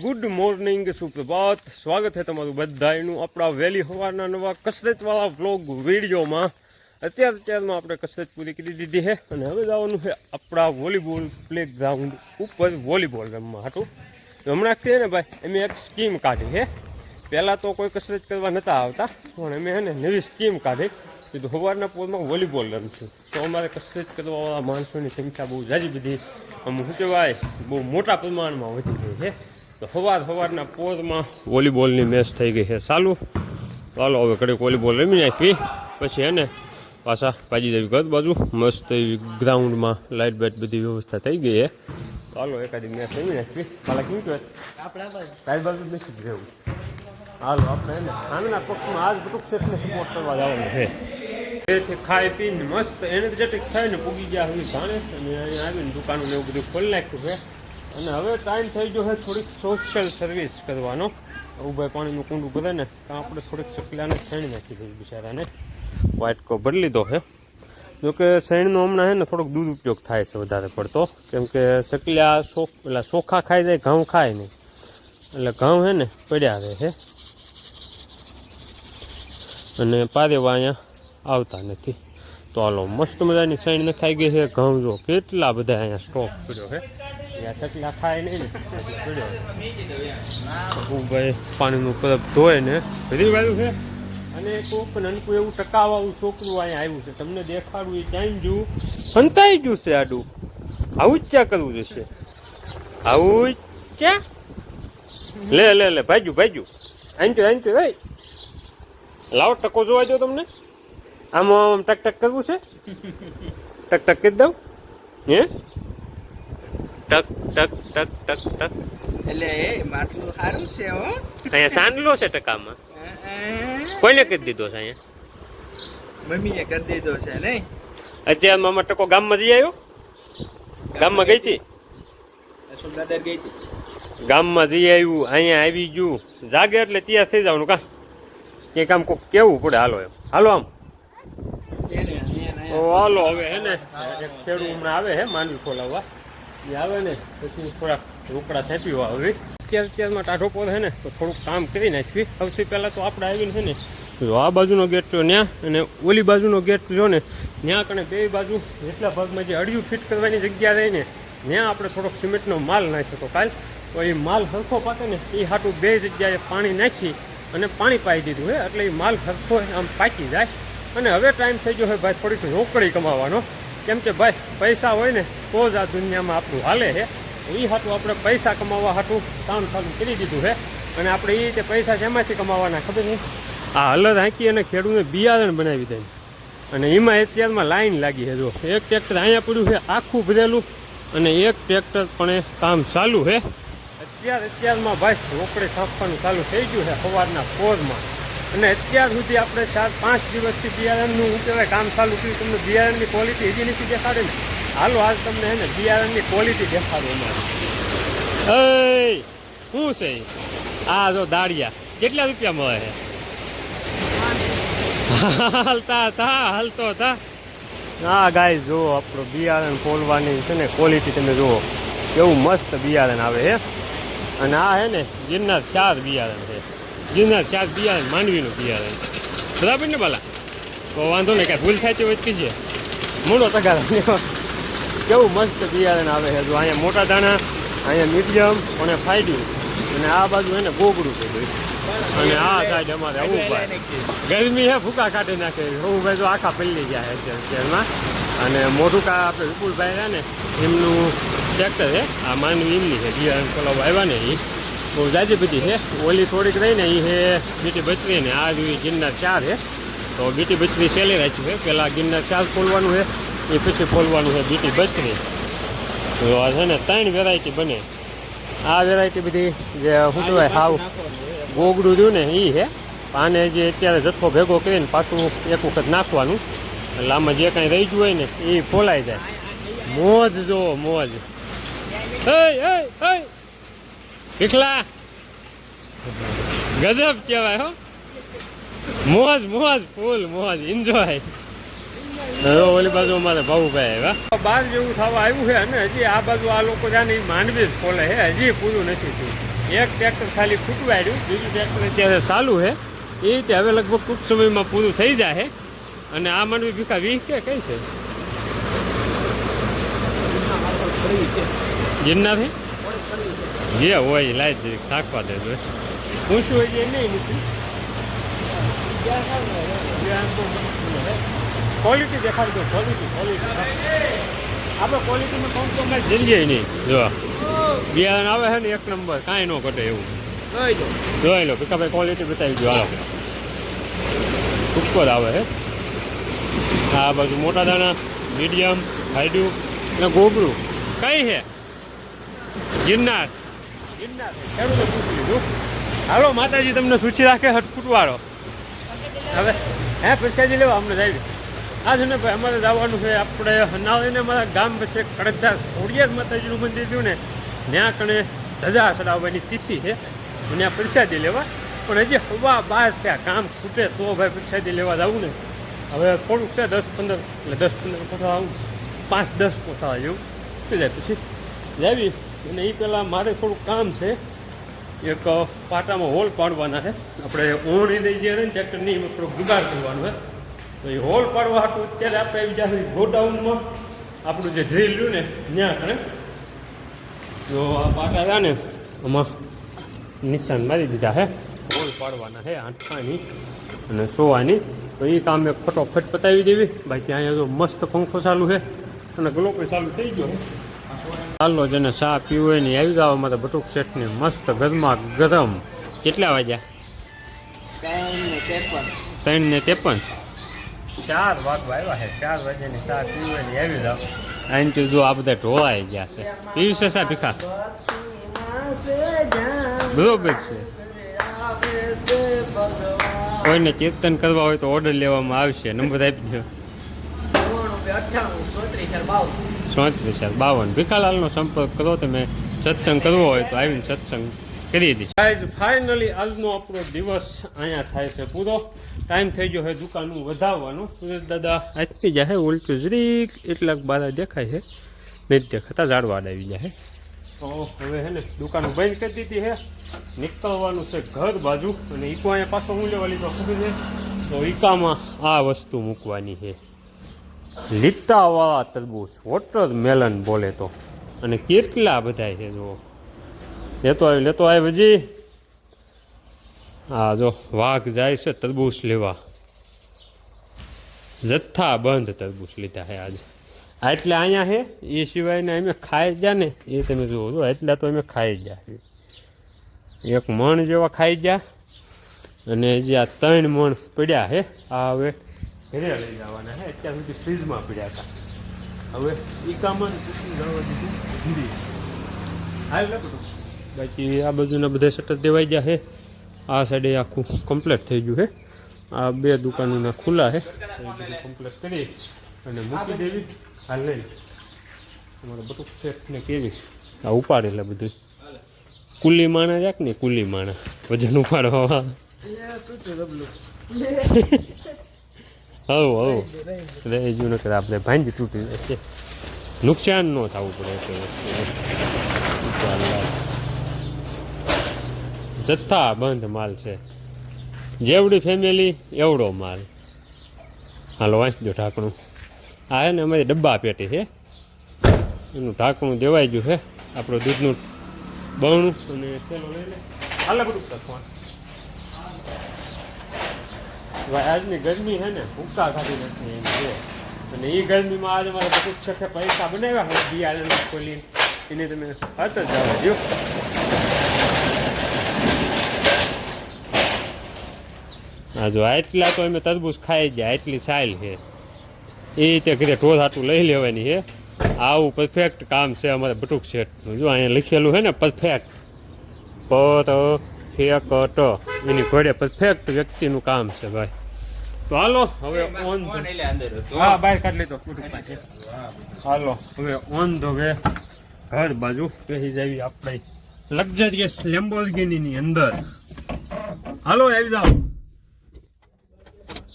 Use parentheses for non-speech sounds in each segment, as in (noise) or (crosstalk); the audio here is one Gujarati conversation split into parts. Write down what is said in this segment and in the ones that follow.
Good morning સુપ્રભાત. સ્વાગત છે તમારું બધાનું આપણા વહેલી સવારના નવા કસરતવાળા વ્લોગ વિડીયોમાં. અત્યારે અત્યારમાં આપણે કસરત પૂરી કરી દીધી છે અને હવે જવાનું છે આપણા વોલીબોલ પ્લે ગ્રાઉન્ડ ઉપર વોલીબોલ રમવા હતું હમણાં કહે ને ભાઈ, એમ એક સ્કીમ કાઢી છે. પહેલાં તો કોઈ કસરત કરવા નહોતા આવતા પણ અમે એને નવી સ્કીમ કાઢી. કીધું સવારના પોરમાં વોલીબોલ રમશું. તો અમારે કસરત કરવાવાળા માણસોની સંખ્યા બહુ જાજી બધી. આમ શું કહેવાય બહુ મોટા પ્રમાણમાં વધી ગઈ છે. તો સવાર સવારના પોરમાં વોલીબોલની મેચ થઈ ગઈ છે ચાલુ. ચાલો હવે કડીક વોલીબોલ રમી નાખવી પછી હે ને પાછા પાજી દેવી ઘર બાજુ. મસ્ત એવી ગ્રાઉન્ડમાં લાઇટ બાઇટ બધી વ્યવસ્થા થઈ ગઈ છે. ચાલો એકાદી મેચ રમી નાખવી કાલે કેમ કહેવાય તારી બાજુ જ નથી રહેવું. હાલો આપણે હે ને સામેના પક્ષમાં આજ બધું ક્ષેત્રને સપોર્ટ કરવા જવાનું છે. એથી ખાઈ પીને મસ્ત એનર્જેટિક થઈને પૂગી ગયા હવે જાણે અને અહીંયા આવીને દુકાનો ને એવું બધું ખોલી નાખ્યું છે. અને હવે ટાઈમ થઈ ગયો છે થોડીક સોશિયલ સર્વિસ કરવાનો. ઉભાઈ પાણીનું કુંડું ભરે ને તો આપણે થોડીક ચકલાને છેણી નાખી દઈએ બિચારાને. વાટકો ભરી લીધો છે. જોકે શેણનો હમણાં છે ને થોડોક દૂધ ઉપયોગ થાય છે વધારે પડતો. કેમ કે ચકલિયા શોખ પેલા ચોખા ખાઈ જાય ઘઉં ખાય નહીં. એટલે ઘઉં છે ને પડ્યા રહે છે. અને પારેવા અહીંયા આવતા નથી. તો હાલો, મસ્ત મજાની સાઈડ નખાઈ ગઈ છે. ઘઉં જો કેટલા બધા અહીંયા સ્ટોક પડ્યો છે. અહીંયા ચકલા ખાય નહીં ને ભાઈ, પાણીનું પરબ ધોય ને. બાજુ છે. અને કોક નાનકું એવું ટકાવાળું છોકરું અહીંયા આવ્યું છે. તમને દેખાડવું એ ટાઈમ જોવું ફંતાઈ ગયું છે આડું. આવું ક્યાં કરવું જશે? આવું ક્યાં? લે લે લે ભાજ્યું ભાજ્યું આંચો આંચો ભાઈ લાવો ટકો જોવા દો તમને. આમ આમ ટક ટક કરવું છે. ટક ટક કરી દઉં. હે? ટક ટક ટક ટક ટક. એટલે એ માટલું સારું છે હો. અહીંયા સાંડલો છે ટકામાં. કોઈને કરી દીધો છે અહીંયા? મમ્મીએ કરી દીધો છે નહીં? અત્યારે મામા ટકો ગામમાં જઈ આવ્યો? ગામમાં ગઈ હતી? સુગાદર ગઈ હતી. ગામમાં જઈ આવ્યું અહીંયા આવી ગયું. જાગે એટલે ત્યાં થઈ જવાનું કા? કે આમ કોક કેવું પડે હાલો એમ. હાલો આમ. હાલો હવે હે ને ખેડૂત હમણાં આવે હે માંડવી ખોલાવવા. એ આવે ને પછી થોડાક રોકડા છેપી હવે અત્યારે અત્યારમાં ટાઢો પોલ છે ને તો થોડુંક કામ કરી નાખવી. સૌથી પહેલાં તો આપણે આવીને છે ને જો આ બાજુનો ગેટ તો ત્યાં અને ઓલી બાજુનો ગેટ જો ને ત્યાં કણે બે બાજુ એટલા ભાગમાં જે અડિયું ફિટ કરવાની જગ્યા રહી ને ત્યાં આપણે થોડોક સિમેન્ટનો માલ નાખ્યો તો કાલ. તો એ માલ હરખો પાકે ને એ હાટું બે જગ્યાએ પાણી નાખી અને પાણી પાઈ દીધું હે, એટલે એ માલ હરખો આમ પાકી જાય. અને હવે ટાઈમ થઈ ગયો છે ભાઈ થોડીક રોકડી કમાવાનો. કેમ કે ભાઈ, પૈસા હોય ને, તો જ આ દુનિયામાં આપણું હાલે છે એ હાટું આપણે પૈસા કમાવા હાટું કામ ચાલુ કરી દીધું છે અને આપણે એ રીતે પૈસા શેમાંથી કમાવાના, ખબર નહીં? આ હલદ હાંકી અને ખેડૂતને બિયારણ બનાવી દે. અને એમાં અત્યારમાં લાઈન લાગી છે જો. એક ટ્રેક્ટર અહીંયા પડ્યું છે આખું ભરેલું. અને એક ટ્રેક્ટર પણ કામ ચાલુ છે અત્યાર અત્યારમાં ભાઈ રોકડે છાપવાનું ચાલુ થઈ ગયું છે સવારના પોરમાં. અને અત્યાર સુધી આપણે ચાર પાંચ દિવસથી બિયારણનું શું કહેવાય કામ ચાલુ કર્યું તમને બિયારણની ક્વોલિટી હજી નથી દેખાડે ને હાલો આજ તમને હે ને બિયારણની ક્વોલિટી દેખાડો અમારી. શું છે? આ જો દાળિયા કેટલા રૂપિયા મળે છે? હાલતા હતા હાલતો હતા હા ગાય જુઓ આપણું બિયારણ ખોલવાની છે ને ક્વોલિટી તમે જુઓ. કેવું મસ્ત બિયારણ આવે છે. અને આ હે ને ગિરનાર ચાર બિયારણ છે. ગિરનાર ચાર બિયારણ માંડવીનું બિયારણ બરાબર ને બાલા? તો વાંધો નહીં, કાંઈ ભૂલ થાય છે વચકી છે. મોડો તગાર કેવું મસ્ત બિયારણ આવે છે. જો અહીંયા મોટા દાણા, અહીંયા મીડિયમ અને ફાઈડ્યું. અને આ બાજુ એને ગોગડું છે ભાઈ. અને આ સાઈડ અમારે ભાઈ. ગરમી હે ફૂકા કાઢી નાખે. હું ભાઈ તો આખા પલ્લી ગયા છે અત્યારમાં અને મોટું કા આપણે વિપુલભાઈ રહ્યા ને, એમનું ટ્રેક્ટર છે. આ માનવી એમની છે. જે ખોલાવવા આવ્યા ને એ બહુ જાજી બધી છે. ઓલી થોડીક રહી ને એ છે બીટી બચરી ને આ રહ્યું ગિરનાર ચાર છે. તો બીટી બચરી સેલી રાખી છે. પહેલાં ગિરનાર ચાર ખોલવાનું છે એ પછી ખોલવાનું છે બીટી બચરી તો આ છે ને ત્રણ વેરાયટી બને. આ વેરાયટી બધી જે શું કહેવાય હાવ ગોગડું રહ્યું ને એ છે. આને જે અત્યારે જથ્થો ભેગો કરીને પાછું એક વખત નાખવાનું. આમાં જે કાંઈ રહી ગયું હોય ને, એ ફોલાઈ જાય. મોજ જો મોજ. પીખલા ગજબ કહેવાય, હો. મોજ મોજ, ફૂલ મોજ. એન્જોય ઓલી બાજુ અમારે ભાવુભાઈ આવ્યા. બાર જેવું થવા આવ્યું છે અને હજી આ બાજુ આ લોકો જાણે માંડવી જ ખોલે છે. હજી પૂરું નથી થયું. એક ટ્રેક્ટર ખાલી ફૂટવાડ્યું, બીજું ટ્રેક્ટર અત્યારે ચાલુ છે. એ રીતે હવે લગભગ ટૂંક સમયમાં પૂરું થઈ જાય અને આ માંડવી ભીખા વીસ કે કઈ છે? ગિરનારથી જે હોય લાય જરીક શાકવા દેજો પૂછ્યું હોય છે નહીં ક્વોલિટી દેખાડજો ક્વોલિટી ક્વોલિટી આપણે ક્વોલિટીમાં કોમ્પ્રોમાઇઝ જઈએ નહીં. જો બિયારણ આવે છે ને એક નંબર કાંઈ ન ઘટે એવું. જોઈ લો. ભીખાભાઈ ક્વોલિટી બતાવી દો હાલો. ઉપર આવે છે. આ બાજુ મોટા દાણા, મીડિયમ, હાઈડ્યુ અને ગોબરું. કઈ છે? ગિરનાર. ગિરનાર ખેડૂતો પૂછી હાલો, માતાજી, તમને સૂચિ રાખે હટકૂટવાળો હવે, હે, પ્રસાદી લેવા અમને જાય આ છે ને ભાઈ, અમારે જવાનું છે આપણે હનાવીને અમારા ગામ પછી કડકદાર ખોડિયાર માતાજીનું મંદિર થયું ને, ત્યાં કણે ધજા ચડાવવાની તિથિ છે. અને આ પ્રસાદી લેવા. પણ હજી હવા બાર ત્યાં કામ ખૂટે તો ભાઈ પ્રસાદી લેવા જવું ને. હવે થોડુંક છે, દસ પંદર, એટલે દસ પંદર પોતા પાંચ દસ પોતા જેવું થઈ જાય પછી લાવી. અને એ પહેલાં મારે થોડુંક કામ છે. એક પાટામાં હોલ પાડવાના છે. આપણે ઓણી દઈ જઈએ ને, ટ્રેક્ટરની થોડુંક જુગાડ કરવાનો છે. તો એ હોલ પાડવા હતું અત્યારે આપણે આવી ગોડાઉનમાં. આપણું જે ડ્રીલ રહ્યું ને, ત્યાં આપણે જો આ પાટા રહ્યા ને, આમાં નિશાન મારી દીધા છે. હોલ પાડવાના છે આઠાની અને સોવાની. તો એ કામ એક ફટોફટ પતાવી દેવી. બાકી અહીંયા તો મસ્ત પંખો ચાલુ છે. અને ગ્લોપે ચાલુ થઈ ગયો ચાલો જેને ચા પીવું હોય ને આવી જવા માટે બટુક શેઠની મસ્ત ગરમા ગરમ. કેટલા વાગ્યા? ત્રણ ને ત્રેપન. ચાર વાગવા આવ્યા છે. ચાર વાગ્યાની ચા પીવું ને આવી જાવ અહીંથી જો આ બધા ઢોળાઈ ગયા છે. પીવું છે સા ભીખા? બરોબર છે. કોઈને કીર્તન કરવા હોય તો ઓર્ડર લેવામાં આવશે. નંબર આપી દો ચોત્રીસ ચાર બાવન. ભીખાલાલનો સંપર્ક કરો. તમે સત્સંગ કરવો હોય તો આવીને સત્સંગ કરી દીધી ગાઈઝ ફાઇનલી આજનો આપણો દિવસ અહીંયા થાય છે પૂરો. ટાઈમ થઈ ગયો છે દુકાનનું વધારવાનું. સુરેશ દાદા આપી જાય ઉલટું જરીક એટલાક બારા દેખાય છે. નહીં દેખાતા ઝાડવાડ આવી જાય તો હવે હે ને, દુકાનો બંધ કરી દીધી હે. નીકળવાનું છે ઘર બાજુ અને ઈકો અહીંયા પાછો હું લેવા લીધો ખબર છે? તો ઈકામાં આ વસ્તુ મૂકવાની છે. લીટાવાળા તરબૂચ, વોટર મેલન બોલે તો. અને કેટલા બધા છે જો લેતો આવી લેતો આવી હજી હા જો, વાઘ જાય છે તરબૂચ લેવા. જથ્થા બંધ તરબૂચ લીધા છે આજે. આ એટલે અહીંયા છે એ સિવાયના અમે ખાઈ ગયા ને, એ તમે જુઓ જો, એટલા તો અમે ખાઈ ગયા એક મણ જેવા ખાઈ ગયા અને જે આ ત્રણ મણ પડ્યા છે આ હવે ઘરે લઈ જવાના છે અત્યાર સુધી ફ્રીજમાં પડ્યા હતા. હવે ઈકામાં જવા દીધું ધીરે હાલ ને બધું. બાકી આ બાજુના બધા શટર દેવાઈ ગયા છે આ સાઈડે આખું કમ્પ્લીટ થઈ ગયું છે આ બે દુકાનોના ખુલ્લા છે કમ્પ્લીટ કરી અને મૂકી દેવી. હાલ નહીં અમારે બટુક શેઠને કેવી? આ ઉપાડે એટલે બધું. કુલી માણા જાક ને કુલી માણા. વજન ઉપાડવા (laughs) હવ હવ. રહી ગયું નકર આપણે ભાંજ તૂટી જશે નુકસાન ન થવું પડે એટલે જથ્થા બંધ માલ છે. જેવડી ફેમિલી એવડો માલ. હાલો વાંચજો ઢાંકણું. આ છે ને અમારી ડબ્બા પેટી છે. એનું ઢાંકણું દેવાઈ ગયું છે. આપણું દૂધનું બહણું અને ચેલો લઈ આજની ગરમી છે ને, ભૂકા ખાધી નથી એમ છે. અને એ ગરમીમાં આજે મારા બધું છઠે પૈસા બનાવ્યા હોય બિયારણ ખોલીને. એને તમે હાથ જ જવા દો હા જો આટલા તો અમે તરબૂચ ખાઈ ગયા એટલી સાઈલ છે. એ રીતે ઘરે ઢોર હાટું લઈ લેવાની છે. આવું પરફેક્ટ કામ છે અમારે બટુક શેઠનું. જો અહીંયા લખેલું છે ને પરફેક્ટ પરફેક્ટ એની ઘોડે પરફેક્ટ વ્યક્તિનું કામ છે ભાઈ. તો હાલો હવે ઓન હા બહાર કાઢ લીધો હાલો હવે ઓન ધ વે ઘર બાજુ બેસી જાવી આપણે. લક્ઝરિયસ લેમ્બોર્ગિની અંદર. હાલો આવી જાઓ.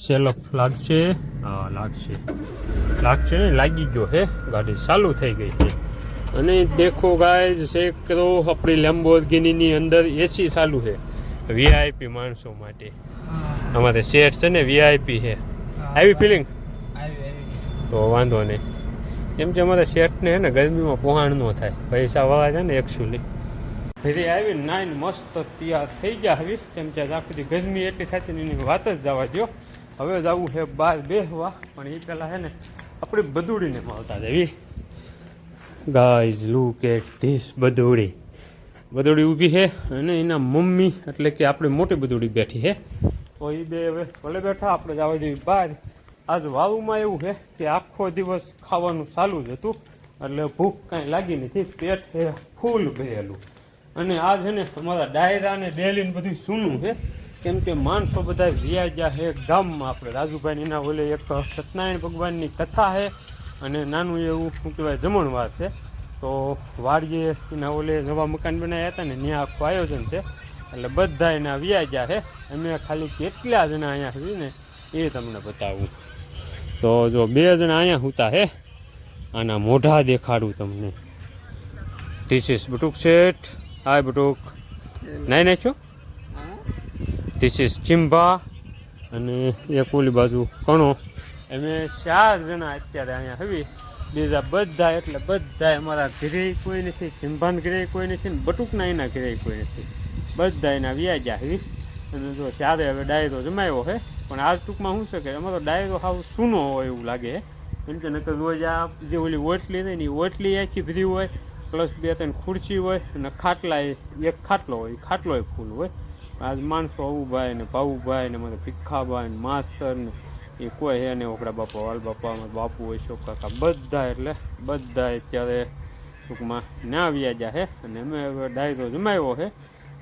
સેલફ લાગશે? હા લાગશે. લાગશે ને? લાગી ગયો હે? ગાડી ચાલુ થઈ ગઈ છે. અને દેખો ગાય ચેક કરો આપણી લેમ્બોર્ગિનીની અંદર એસી ચાલુ છે. વીઆઈપી માણસો માટે. અમારે શેઠ છે ને વીઆઈપી છે. આવી ફિલિંગ તો વાંધો નહીં. કેમ કે અમારે શેઠને ને ગરમીમાં પોહાણ ન થાય. પૈસા વાળા છે ને એકચ્યુઅલી ફરી આવી નાઇન મસ્ત તૈયાર થઈ ગયા હવે કેમ કે આખી ગરમી એટલી થતી ને એની વાત જ જવા દો હવે જવું છે, બહાર બેસવા પણ એ પહેલાં છે ને, આપણે બદુડીને માવતા દેવી ગાઈઝ લુક એટ ધીસ બદુડી બદુડી ઊભી છે અને એના મમ્મી, એટલે કે આપણી મોટી બદુડી બેઠી છે. તો એ બે હવે ભલે બેઠા, આપણે જવા દેવી બહાર. આજ વાવુમાં એવું છે કે આખો દિવસ ખાવાનું ચાલુ જ હતું. એટલે ભૂખ કાંઈ લાગી નથી, પેટ હે ફૂલ ભરેલું. અને આ છે ને, અમારા ડાયરા ને ડેલી ને બધું સૂનું છે. કેમ કે માણસો બધા વ્યાજ્યા છે ગામમાં આપણે રાજુભાઈ એના ઓલે એક સત્યનારાયણ ભગવાનની કથા છે અને નાનું એવું શું કહેવાય જમણવાર છે. તો વાડીએ એના ઓલે નવા મકાન બનાવ્યા હતા ને ત્યાં આખું આયોજન છે. એટલે બધા એના વ્યાજ્યા છે અમે ખાલી કેટલા જણા અહીંયા સુધી ને એ તમને બતાવું. તો જો બે જણા અહીંયા હુતા હે. આના મોઢા દેખાડું તમને. ધીસ ઇઝ બટુક શેઠ હાય બટુક નાઈ નાખ્યો? ધીસ ઇઝ ચિંભા અને એક ઓલી બાજુ કણો. અમે ચાર જણા અત્યારે અહીંયા હવી. બીજા બધા એટલે બધા અમારા ઘરે કોઈ નથી ચિંભાન ઘરે કોઈ નથી ને બટુકના એના ઘરે કોઈ નથી. બધા એના વ્યાજ્યા હવી. અને જો ચારે હવે ડાયરો જમાયો હે. પણ આજ ટૂંકમાં શું છે કે અમારો ડાયરો હાવ સૂનો હોય એવું લાગે કેમ કે નકર રોજ આ જે ઓલી ઓટલી રહી ને એ ઓટલી આખી ભરી હોય પ્લસ બે ત્રણ ખુરશી હોય અને ખાટલા એક ખાટલો હોય ખાટલો ખાટલોય ફૂલ હોય. આજ માણસો આવુભાઈ ને ભાવુભાઈ ને, મને ભીખાભાઈ ને, માસ્તર ને, એ કોઈ હે ને ઓકડા બાપા, વાલ બાપા બાપુ હોય, શોક કાકા, બધા એટલે, બધા અત્યારે ટૂંકમાં ના વ્યાજા હે. અને અમે હવે ડાયરો જમાવ્યો છે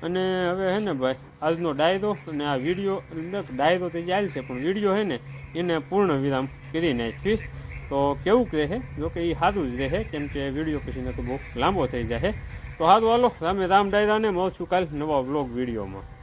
અને હવે હે ને ભાઈ, આજનો ડાયરો અને આ વીડિયો ડાયરો તો ચાલ છે, પણ વીડિયો હે ને, એને પૂર્ણ વિરામ કરી નાખી તો કેવું કહે જો કે એ સારું જ રહે કેમ કે વીડિયો પછી ને તો બહુ લાંબો થઈ જાય તો સારું હાલો, રામે રામ ડાયરાને મળશું કાલ નવા વ્લોગ વિડીયોમાં.